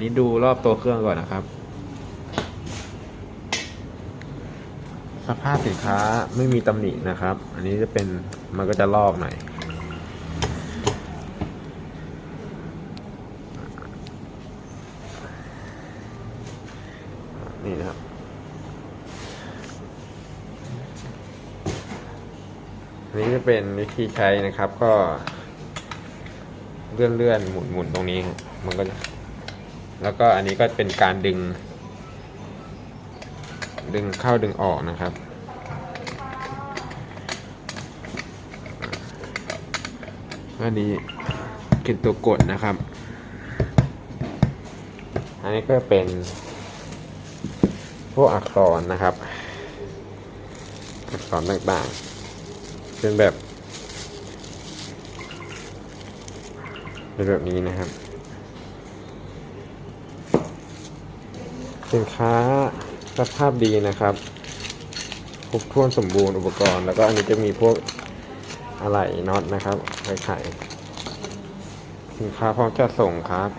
นี่ดูรอบตัวเครื่องก่อนนะครับ สภาพสินค้าไม่มีตำหนินะครับ อันนี้จะเป็นมันก็จะลอกหน่อยนี่นะครับอันนี้จะเป็นวิธีใช้นะครับก็เลื่อนเลื่อนๆหมุนหมุนตรงนี้ มันก็จะ แล้วก็อันนี้ก็เป็นการดึง ดึงเข้าดึงออกนะครับก็ดีเป็นตัวกดนะครับ อันนี้ก็เป็น พวกอักษรนะครับ อักษรต่างๆ เป็นแบบ เป็นแบบนี้นะครับ สินค้าสภาพดีนะครับ ครบถ้วนสมบูรณ์อุปกรณ์ แล้วก็อันนี้จะมีพวกอะไหล่น็อตนะครับไว้ไขสินค้าพร้อมจะส่งครับ